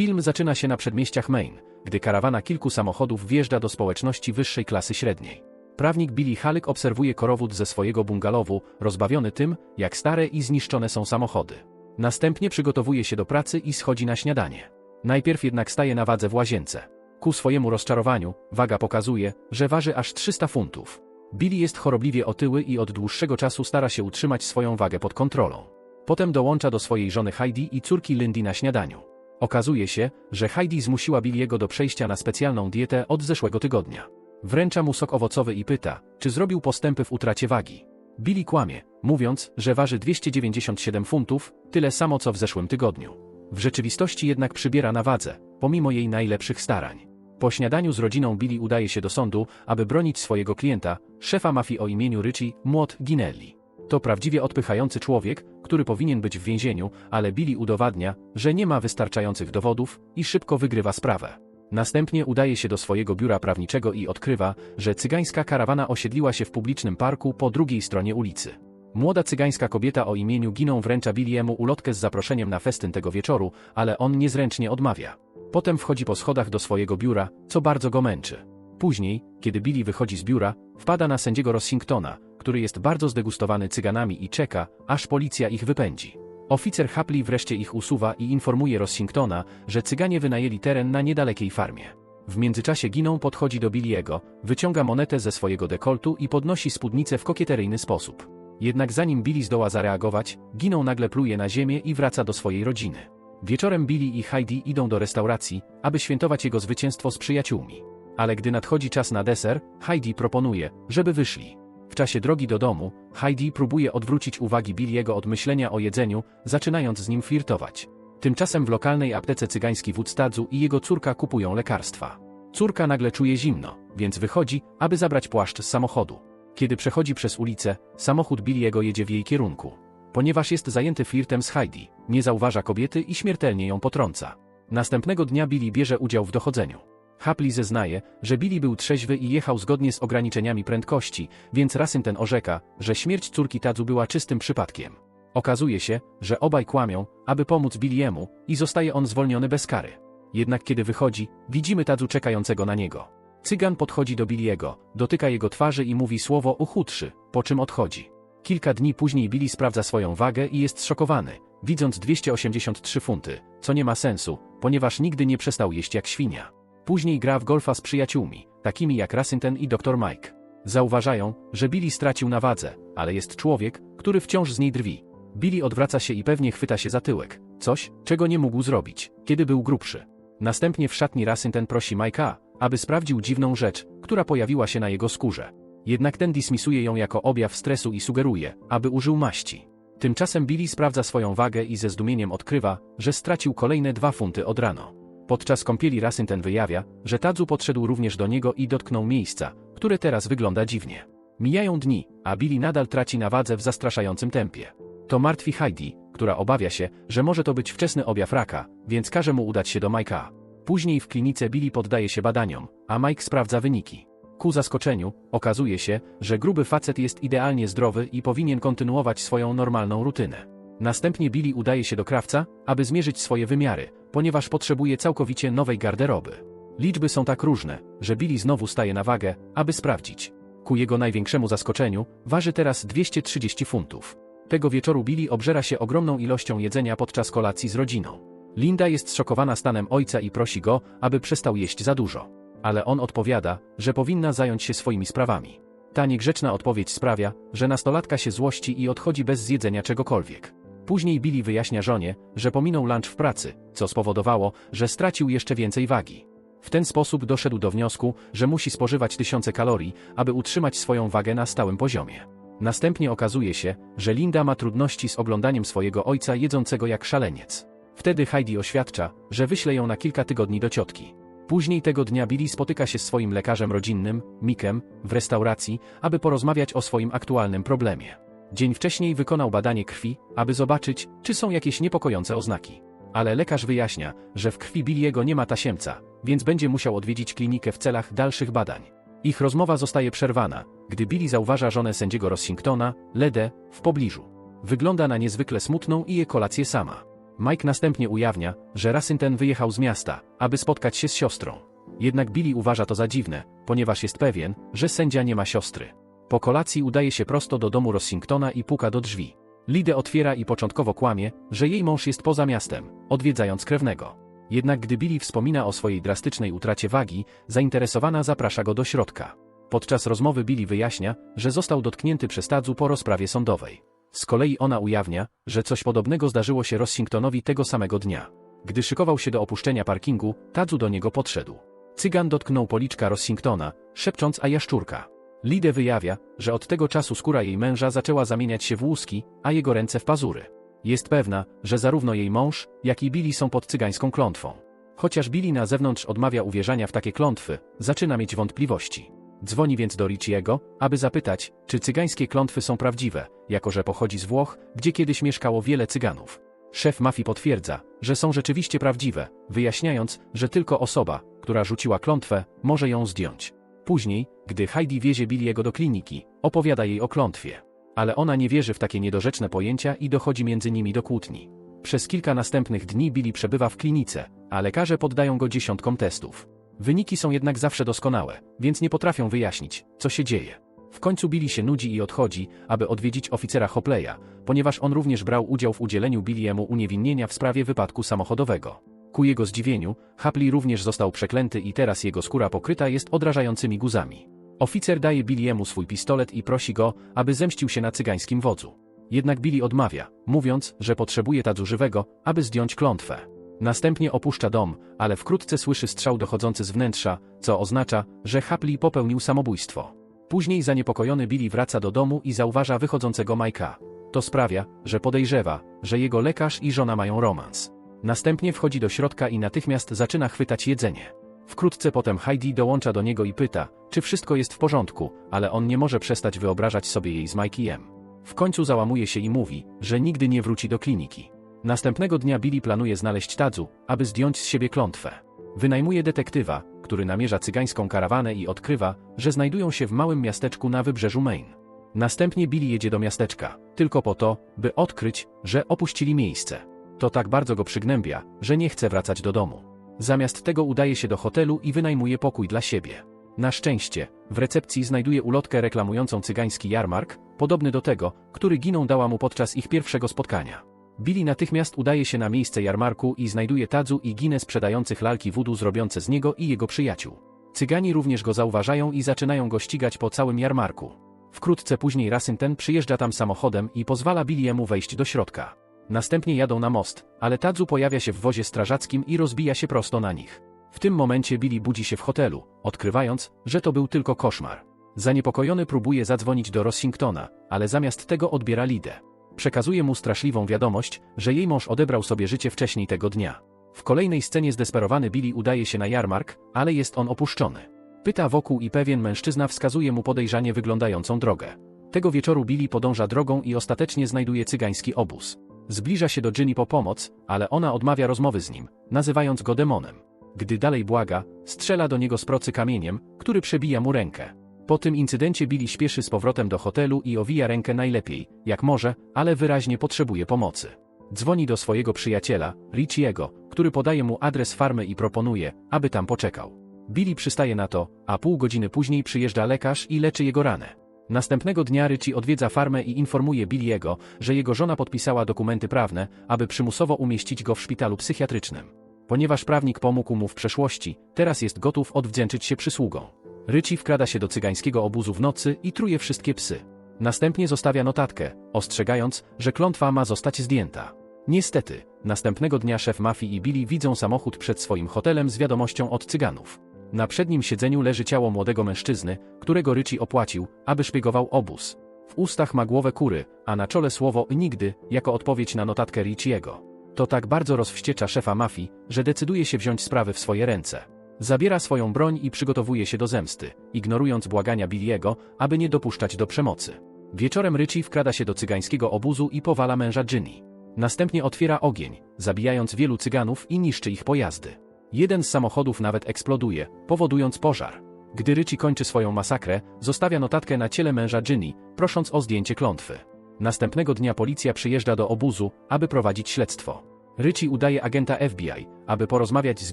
Film zaczyna się na przedmieściach Maine, gdy karawana kilku samochodów wjeżdża do społeczności wyższej klasy średniej. Prawnik Billy Halleck obserwuje korowód ze swojego bungalowu, rozbawiony tym, jak stare i zniszczone są samochody. Następnie przygotowuje się do pracy i schodzi na śniadanie. Najpierw jednak staje na wadze w łazience. Ku swojemu rozczarowaniu, waga pokazuje, że waży aż 300 funtów. Billy jest chorobliwie otyły i od dłuższego czasu stara się utrzymać swoją wagę pod kontrolą. Potem dołącza do swojej żony Heidi i córki Lindy na śniadaniu. Okazuje się, że Heidi zmusiła Billiego do przejścia na specjalną dietę od zeszłego tygodnia. Wręcza mu sok owocowy i pyta, czy zrobił postępy w utracie wagi. Billy kłamie, mówiąc, że waży 297 funtów, tyle samo co w zeszłym tygodniu. W rzeczywistości jednak przybiera na wadze, pomimo jej najlepszych starań. Po śniadaniu z rodziną Billy udaje się do sądu, aby bronić swojego klienta, szefa mafii o imieniu Richie, Młot Ginelli. To prawdziwie odpychający człowiek, który powinien być w więzieniu, ale Billy udowadnia, że nie ma wystarczających dowodów i szybko wygrywa sprawę. Następnie udaje się do swojego biura prawniczego i odkrywa, że cygańska karawana osiedliła się w publicznym parku po drugiej stronie ulicy. Młoda cygańska kobieta o imieniu Giną wręcza Billiemu ulotkę z zaproszeniem na festyn tego wieczoru, ale on niezręcznie odmawia. Potem wchodzi po schodach do swojego biura, co bardzo go męczy. Później, kiedy Billy wychodzi z biura, wpada na sędziego Rossingtona, który jest bardzo zdegustowany cyganami i czeka, aż policja ich wypędzi. Oficer Hapley wreszcie ich usuwa i informuje Rossingtona, że cyganie wynajęli teren na niedalekiej farmie. W międzyczasie giną podchodzi do Billiego, wyciąga monetę ze swojego dekoltu i podnosi spódnicę w kokieteryjny sposób. Jednak zanim Billy zdoła zareagować, giną nagle pluje na ziemię i wraca do swojej rodziny. Wieczorem Billy i Heidi idą do restauracji, aby świętować jego zwycięstwo z przyjaciółmi. Ale gdy nadchodzi czas na deser, Heidi proponuje, żeby wyszli. Czasie drogi do domu, Heidi próbuje odwrócić uwagi Billiego od myślenia o jedzeniu, zaczynając z nim flirtować. Tymczasem w lokalnej aptece cygański wódz Tadzu i jego córka kupują lekarstwa. Córka nagle czuje zimno, więc wychodzi, aby zabrać płaszcz z samochodu. Kiedy przechodzi przez ulicę, samochód Billiego jedzie w jej kierunku. Ponieważ jest zajęty flirtem z Heidi, nie zauważa kobiety i śmiertelnie ją potrąca. Następnego dnia Billy bierze udział w dochodzeniu. Hapley zeznaje, że Billy był trzeźwy i jechał zgodnie z ograniczeniami prędkości, więc Rasyn ten orzeka, że śmierć córki Tadzu była czystym przypadkiem. Okazuje się, że obaj kłamią, aby pomóc Billiemu i zostaje on zwolniony bez kary. Jednak kiedy wychodzi, widzimy Tadzu czekającego na niego. Cygan podchodzi do Billiego, dotyka jego twarzy i mówi słowo uchudszy, po czym odchodzi. Kilka dni później Billy sprawdza swoją wagę i jest szokowany, widząc 283 funty, co nie ma sensu, ponieważ nigdy nie przestał jeść jak świnia. Później gra w golfa z przyjaciółmi, takimi jak Rasynten i dr Mike. Zauważają, że Billy stracił na wadze, ale jest człowiek, który wciąż z niej drwi. Billy odwraca się i pewnie chwyta się za tyłek, coś, czego nie mógł zrobić, kiedy był grubszy. Następnie w szatni Rasynten prosi Mike'a, aby sprawdził dziwną rzecz, która pojawiła się na jego skórze. Jednak ten dismisuje ją jako objaw stresu i sugeruje, aby użył maści. Tymczasem Billy sprawdza swoją wagę i ze zdumieniem odkrywa, że stracił kolejne dwa funty od rano. Podczas kąpieli Rasyn ten wyjawia, że Tadzu podszedł również do niego i dotknął miejsca, które teraz wygląda dziwnie. Mijają dni, a Billy nadal traci na wadze w zastraszającym tempie. To martwi Heidi, która obawia się, że może to być wczesny objaw raka, więc każe mu udać się do Mike'a. Później w klinice Billy poddaje się badaniom, a Mike sprawdza wyniki. Ku zaskoczeniu, okazuje się, że gruby facet jest idealnie zdrowy i powinien kontynuować swoją normalną rutynę. Następnie Billy udaje się do krawca, aby zmierzyć swoje wymiary, ponieważ potrzebuje całkowicie nowej garderoby. Liczby są tak różne, że Billy znowu staje na wagę, aby sprawdzić. Ku jego największemu zaskoczeniu, waży teraz 230 funtów. Tego wieczoru Billy obżera się ogromną ilością jedzenia podczas kolacji z rodziną. Linda jest szokowana stanem ojca i prosi go, aby przestał jeść za dużo. Ale on odpowiada, że powinna zająć się swoimi sprawami. Ta niegrzeczna odpowiedź sprawia, że nastolatka się złości i odchodzi bez zjedzenia czegokolwiek. Później Billy wyjaśnia żonie, że pominął lunch w pracy, co spowodowało, że stracił jeszcze więcej wagi. W ten sposób doszedł do wniosku, że musi spożywać tysiące kalorii, aby utrzymać swoją wagę na stałym poziomie. Następnie okazuje się, że Linda ma trudności z oglądaniem swojego ojca jedzącego jak szaleniec. Wtedy Heidi oświadcza, że wyśle ją na kilka tygodni do ciotki. Później tego dnia Billy spotyka się z swoim lekarzem rodzinnym, Mikem, w restauracji, aby porozmawiać o swoim aktualnym problemie. Dzień wcześniej wykonał badanie krwi, aby zobaczyć, czy są jakieś niepokojące oznaki. Ale lekarz wyjaśnia, że w krwi Billiego nie ma tasiemca, więc będzie musiał odwiedzić klinikę w celach dalszych badań. Ich rozmowa zostaje przerwana, gdy Billy zauważa żonę sędziego Rossingtona, Ledę, w pobliżu. Wygląda na niezwykle smutną i je kolację sama. Mike następnie ujawnia, że Rasyn ten wyjechał z miasta, aby spotkać się z siostrą. Jednak Billy uważa to za dziwne, ponieważ jest pewien, że sędzia nie ma siostry. Po kolacji udaje się prosto do domu Rossingtona i puka do drzwi. Lidę otwiera i początkowo kłamie, że jej mąż jest poza miastem, odwiedzając krewnego. Jednak gdy Billy wspomina o swojej drastycznej utracie wagi, zainteresowana zaprasza go do środka. Podczas rozmowy Billy wyjaśnia, że został dotknięty przez Tadzu po rozprawie sądowej. Z kolei ona ujawnia, że coś podobnego zdarzyło się Rossingtonowi tego samego dnia. Gdy szykował się do opuszczenia parkingu, Tadzu do niego podszedł. Cygan dotknął policzka Rossingtona, szepcząc a jaszczurka. Lidę wyjawia, że od tego czasu skóra jej męża zaczęła zamieniać się w łuski, a jego ręce w pazury. Jest pewna, że zarówno jej mąż, jak i Billy są pod cygańską klątwą. Chociaż Billy na zewnątrz odmawia uwierzania w takie klątwy, zaczyna mieć wątpliwości. Dzwoni więc do Richiego, aby zapytać, czy cygańskie klątwy są prawdziwe, jako że pochodzi z Włoch, gdzie kiedyś mieszkało wiele cyganów. Szef mafii potwierdza, że są rzeczywiście prawdziwe, wyjaśniając, że tylko osoba, która rzuciła klątwę, może ją zdjąć. Później, gdy Heidi wiezie Billiego do kliniki, opowiada jej o klątwie. Ale ona nie wierzy w takie niedorzeczne pojęcia i dochodzi między nimi do kłótni. Przez kilka następnych dni Billy przebywa w klinice, a lekarze poddają go dziesiątkom testów. Wyniki są jednak zawsze doskonałe, więc nie potrafią wyjaśnić, co się dzieje. W końcu Billy się nudzi i odchodzi, aby odwiedzić oficera Hopleya, ponieważ on również brał udział w udzieleniu Billiemu uniewinnienia w sprawie wypadku samochodowego. Ku jego zdziwieniu, Hapley również został przeklęty i teraz jego skóra pokryta jest odrażającymi guzami. Oficer daje Billiemu swój pistolet i prosi go, aby zemścił się na cygańskim wodzu. Jednak Billy odmawia, mówiąc, że potrzebuje tadzu żywego, aby zdjąć klątwę. Następnie opuszcza dom, ale wkrótce słyszy strzał dochodzący z wnętrza, co oznacza, że Hapley popełnił samobójstwo. Później zaniepokojony Billy wraca do domu i zauważa wychodzącego Majka. To sprawia, że podejrzewa, że jego lekarz i żona mają romans. Następnie wchodzi do środka i natychmiast zaczyna chwytać jedzenie. Wkrótce potem Heidi dołącza do niego i pyta, czy wszystko jest w porządku, ale on nie może przestać wyobrażać sobie jej z Mikeyem. W końcu załamuje się i mówi, że nigdy nie wróci do kliniki. Następnego dnia Billy planuje znaleźć Tadzu, aby zdjąć z siebie klątwę. Wynajmuje detektywa, który namierza cygańską karawanę i odkrywa, że znajdują się w małym miasteczku na wybrzeżu Maine. Następnie Billy jedzie do miasteczka, tylko po to, by odkryć, że opuścili miejsce. To tak bardzo go przygnębia, że nie chce wracać do domu. Zamiast tego udaje się do hotelu i wynajmuje pokój dla siebie. Na szczęście, w recepcji znajduje ulotkę reklamującą cygański jarmark, podobny do tego, który Giną dała mu podczas ich pierwszego spotkania. Billy natychmiast udaje się na miejsce jarmarku i znajduje Tadzu i Ginę sprzedających lalki wudu zrobiące z niego i jego przyjaciół. Cygani również go zauważają i zaczynają go ścigać po całym jarmarku. Wkrótce później Rasyn ten przyjeżdża tam samochodem i pozwala Billiemu wejść do środka. Następnie jadą na most, ale Tadzu pojawia się w wozie strażackim i rozbija się prosto na nich. W tym momencie Billy budzi się w hotelu, odkrywając, że to był tylko koszmar. Zaniepokojony próbuje zadzwonić do Rossingtona, ale zamiast tego odbiera Lidę. Przekazuje mu straszliwą wiadomość, że jej mąż odebrał sobie życie wcześniej tego dnia. W kolejnej scenie zdesperowany Billy udaje się na jarmark, ale jest on opuszczony. Pyta wokół i pewien mężczyzna wskazuje mu podejrzanie wyglądającą drogę. Tego wieczoru Billy podąża drogą i ostatecznie znajduje cygański obóz. Zbliża się do Ginny po pomoc, ale ona odmawia rozmowy z nim, nazywając go demonem. Gdy dalej błaga, strzela do niego z procy kamieniem, który przebija mu rękę. Po tym incydencie Billy śpieszy z powrotem do hotelu i owija rękę najlepiej, jak może, ale wyraźnie potrzebuje pomocy. Dzwoni do swojego przyjaciela, Richiego, który podaje mu adres farmy i proponuje, aby tam poczekał. Billy przystaje na to, a pół godziny później przyjeżdża lekarz i leczy jego ranę. Następnego dnia Richie odwiedza farmę i informuje Billiego, że jego żona podpisała dokumenty prawne, aby przymusowo umieścić go w szpitalu psychiatrycznym. Ponieważ prawnik pomógł mu w przeszłości, teraz jest gotów odwdzięczyć się przysługą. Ryci wkrada się do cygańskiego obozu w nocy i truje wszystkie psy. Następnie zostawia notatkę, ostrzegając, że klątwa ma zostać zdjęta. Niestety, następnego dnia szef mafii i Billy widzą samochód przed swoim hotelem z wiadomością od cyganów. Na przednim siedzeniu leży ciało młodego mężczyzny, którego Ryci opłacił, aby szpiegował obóz. W ustach ma głowę kury, a na czole słowo nigdy, jako odpowiedź na notatkę Richiego. To tak bardzo rozwściecza szefa mafii, że decyduje się wziąć sprawy w swoje ręce. Zabiera swoją broń i przygotowuje się do zemsty, ignorując błagania Billiego, aby nie dopuszczać do przemocy. Wieczorem Ryci wkrada się do cygańskiego obozu i powala męża Ginny. Następnie otwiera ogień, zabijając wielu cyganów i niszczy ich pojazdy. Jeden z samochodów nawet eksploduje, powodując pożar. Gdy Ryci kończy swoją masakrę, zostawia notatkę na ciele męża Ginny, prosząc o zdjęcie klątwy. Następnego dnia policja przyjeżdża do obozu, aby prowadzić śledztwo. Richie udaje agenta FBI, aby porozmawiać z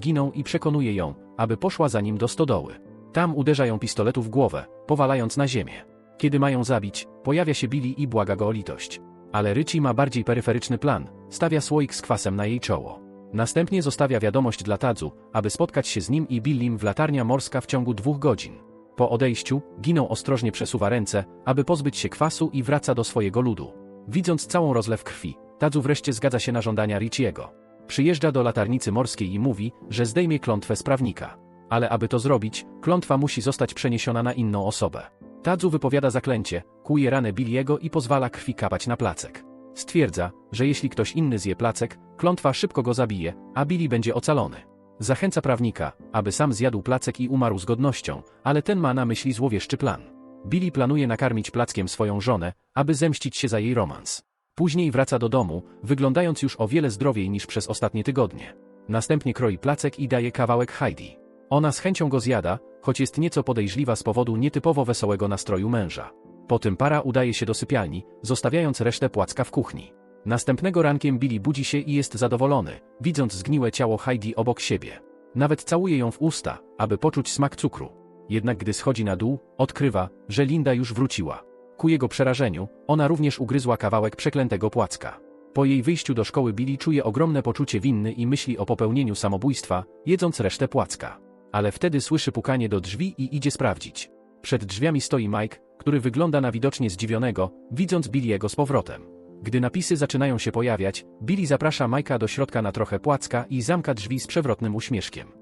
Giną i przekonuje ją, aby poszła za nim do stodoły. Tam uderza ją pistoletu w głowę, powalając na ziemię. Kiedy mają zabić, pojawia się Billy i błaga go o litość. Ale Richie ma bardziej peryferyczny plan, stawia słoik z kwasem na jej czoło. Następnie zostawia wiadomość dla Tadzu, aby spotkać się z nim i Billim w latarnia morska w ciągu dwóch godzin. Po odejściu, Giną ostrożnie przesuwa ręce, aby pozbyć się kwasu i wraca do swojego ludu. Widząc całą rozlew krwi, Tadzu wreszcie zgadza się na żądania Richiego. Przyjeżdża do latarnicy morskiej i mówi, że zdejmie klątwę z prawnika. Ale aby to zrobić, klątwa musi zostać przeniesiona na inną osobę. Tadzu wypowiada zaklęcie, kłuje ranę Billiego i pozwala krwi kapać na placek. Stwierdza, że jeśli ktoś inny zje placek, klątwa szybko go zabije, a Billy będzie ocalony. Zachęca prawnika, aby sam zjadł placek i umarł z godnością, ale ten ma na myśli złowieszczy plan. Billy planuje nakarmić plackiem swoją żonę, aby zemścić się za jej romans. Później wraca do domu, wyglądając już o wiele zdrowiej niż przez ostatnie tygodnie. Następnie kroi placek i daje kawałek Heidi. Ona z chęcią go zjada, choć jest nieco podejrzliwa z powodu nietypowo wesołego nastroju męża. Po tym para udaje się do sypialni, zostawiając resztę płacka w kuchni. Następnego rankiem Billy budzi się i jest zadowolony, widząc zgniłe ciało Heidi obok siebie. Nawet całuje ją w usta, aby poczuć smak cukru. Jednak gdy schodzi na dół, odkrywa, że Linda już wróciła. Ku jego przerażeniu, ona również ugryzła kawałek przeklętego płacka. Po jej wyjściu do szkoły Billy czuje ogromne poczucie winy i myśli o popełnieniu samobójstwa, jedząc resztę płacka. Ale wtedy słyszy pukanie do drzwi i idzie sprawdzić. Przed drzwiami stoi Mike, który wygląda na widocznie zdziwionego, widząc Billy'ego z powrotem. Gdy napisy zaczynają się pojawiać, Billy zaprasza Majka do środka na trochę płacka i zamka drzwi z przewrotnym uśmieszkiem.